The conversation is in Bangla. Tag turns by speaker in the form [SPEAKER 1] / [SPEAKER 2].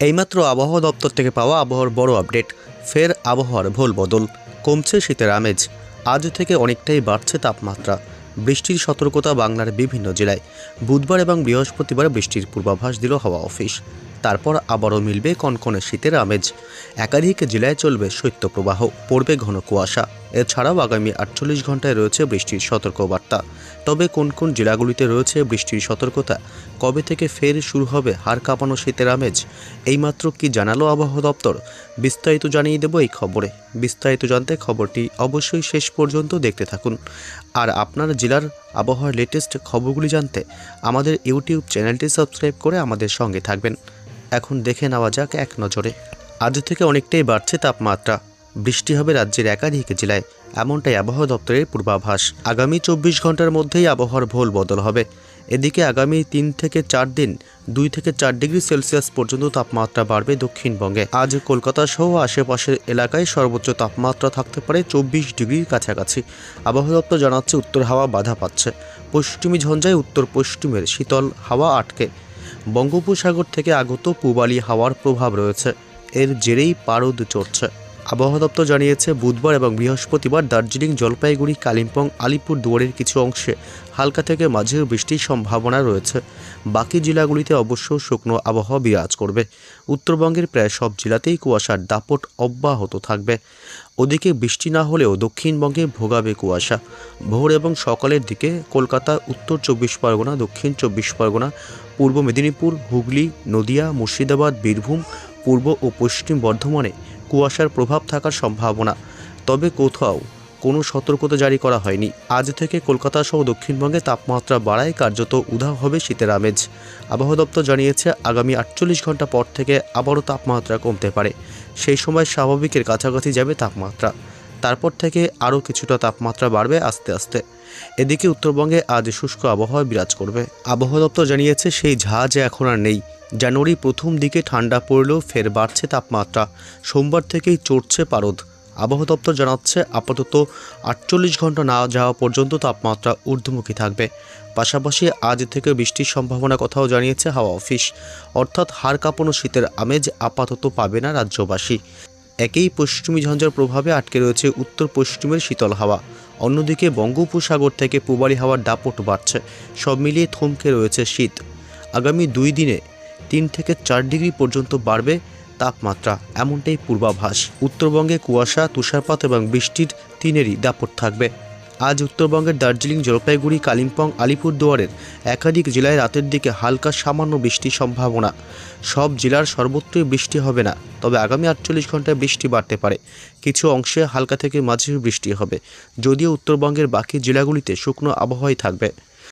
[SPEAKER 1] এইমাত্র আবহাওয়া দপ্তর থেকে পাওয়া আবহাওয়ার বড় আপডেট, ফের আবহাওয়ার ভোল বদল, কমছে শীতের আমেজ। আজ থেকে অনেকটাই বাড়ছে তাপমাত্রা। বৃষ্টির সতর্কতা বাংলার বিভিন্ন জেলায়। বুধবার এবং বৃহস্পতিবার বৃষ্টির পূর্বাভাস দিল হাওয়া অফিস। তারপর আবারও মিলবে কনকনে শীতের আমেজ। একাধিক জেলায় চলবে শৈত্যপ্রবাহ, পড়বে ঘন কুয়াশা। এছাড়াও আগামী আটচল্লিশ ঘন্টায় রয়েছে বৃষ্টির সতর্কবার্তা। তবে কোন কোন জেলাগুলিতে রয়েছে বৃষ্টির সতর্কতা? কবে থেকে ফের শুরু হবে হাড় কাঁপানো শীতের আমেজ? এইমাত্র কি জানালো আবহাওয়া দপ্তর? বিস্তারিত জানিয়ে দেবো এই খবরে। বিস্তারিত জানতে খবরটি অবশ্যই শেষ পর্যন্ত দেখতে থাকুন। আর আপনার জেলার আবহাওয়ার লেটেস্ট খবরগুলি জানতে আমাদের ইউটিউব চ্যানেলটি সাবস্ক্রাইব করে আমাদের সঙ্গে থাকবেন। এখন দেখে নেওয়া যাক এক নজরে। আজ থেকে অনেকটাই বাড়ছে তাপমাত্রা। বৃষ্টি হবে রাজ্যের একাধিক জেলায়। এমনটাই আবহাওয়া দপ্তরের পূর্বাভাস। আগামী চব্বিশ ঘণ্টার মধ্যেই আবহাওয়ার ভোল বদল হবে। এদিকে আগামী তিন থেকে চার দিন দুই থেকে চার ডিগ্রি সেলসিয়াস পর্যন্ত তাপমাত্রা বাড়বে দক্ষিণবঙ্গে। আজ কলকাতা সহ আশেপাশের এলাকায় সর্বোচ্চ তাপমাত্রা থাকতে পারে চব্বিশ ডিগ্রির কাছাকাছি। আবহাওয়া দপ্তর জানাচ্ছে, উত্তর হাওয়া বাধা পাচ্ছে। পশ্চিমী ঝঞ্ঝায় উত্তর পশ্চিমের শীতল হাওয়া আটকে। বঙ্গোপসাগর থেকে আগত পূবালি হাওয়ার প্রভাব রয়েছে। এর জেরেই পারদ চড়ছে। আবহাওয়া দপ্তর জানিয়েছে, বুধবার এবং বৃহস্পতিবার দার্জিলিং জলপাইগুড়ি, কালিম্পং, আলিপুর দুয়ারের কিছু অংশে হালকা থেকে মাঝের বৃষ্টির সম্ভাবনা রয়েছে। বাকি জেলাগুলিতে অবশ্য শুকনো আবহাওয়া বিরাজ করবে। উত্তরবঙ্গের প্রায় সব জেলাতেই কুয়াশার দাপট অব্যাহত থাকবে। ওদিকে বৃষ্টি না হলেও দক্ষিণবঙ্গে ভোগাবে কুয়াশা। ভোর এবং সকালের দিকে কলকাতা, উত্তর চব্বিশ পরগনা, দক্ষিণ চব্বিশ পরগনা, পূর্ব মেদিনীপুর, হুগলি, নদিয়া, মুর্শিদাবাদ, বীরভূম, পূর্ব ও পশ্চিম বর্ধমানে কুয়াশার প্রভাব থাকার সম্ভাবনা। তবে কোথাও কোনো সতর্কতা জারি করা হয়নি। আজ থেকে কলকাতা সহ দক্ষিণবঙ্গে তাপমাত্রা বাড়ায় কার্যত উধাও হবে শীতের আমেজ। আবহাওয়া দপ্তর জানিয়েছে, আগামী আটচল্লিশ ঘণ্টা পর থেকে আবারও তাপমাত্রা কমতে পারে। সেই সময় স্বাভাবিকের কাছাকাছি যাবে তাপমাত্রা। তারপর থেকে আরও কিছুটা তাপমাত্রা বাড়বে আস্তে আস্তে। এদিকে উত্তরবঙ্গে আজ শুষ্ক আবহাওয়া বিরাজ করবে। আবহাওয়া দপ্তর জানিয়েছে, সেই ঝাঁজ এখন আর নেই। জানুয়ারি প্রথম দিকে ঠান্ডা পড়লেও ফের বাড়ছে তাপমাত্রা। সোমবার থেকেই চড়ছে পারদ। আবহাওয়া দপ্তর জানাচ্ছে, আপাতত আটচল্লিশ ঘণ্টা না যাওয়া পর্যন্ত তাপমাত্রা ঊর্ধ্বমুখী থাকবে। পাশাপাশি আজ থেকে বৃষ্টির সম্ভাবনা কথাও জানিয়েছে হাওয়া অফিস। অর্থাৎ হাড় কাঁপানো শীতের আমেজ আপাতত পাবে না রাজ্যবাসী। একই পশ্চিমী ঝঞ্ঝার প্রভাবে আটকে রয়েছে উত্তর পশ্চিমের শীতল হাওয়া। অন্যদিকে বঙ্গোপসাগর থেকে পূবালি হাওয়ার দাপট বাড়ছে। সব মিলিয়ে থমকে রয়েছে শীত। আগামী দুই দিনে তিন থেকে চার ডিগ্রি পর্যন্ত বাড়বে তাপমাত্রা। এমনটাই পূর্বাভাস। উত্তরবঙ্গে কুয়াশা, তুষারপাত এবং বৃষ্টির তিনেরই দাপট থাকবে। আজ উত্তরবঙ্গের দার্জিলিং, জলপাইগুড়ি, কালিম্পং, আলিপুরদুয়ারের একাধিক জেলায় রাতের দিকে হালকা সামান্য বৃষ্টির সম্ভাবনা। সব জেলার সর্বত্রই বৃষ্টি হবে না, তবে আগামী আটচল্লিশ ঘন্টায় বৃষ্টি বাড়তে পারে। কিছু অংশে হালকা থেকে মাঝারি বৃষ্টি হবে, যদিও উত্তরবঙ্গের বাকি জেলাগুলিতে শুকনো আবহাওয়াই থাকবে।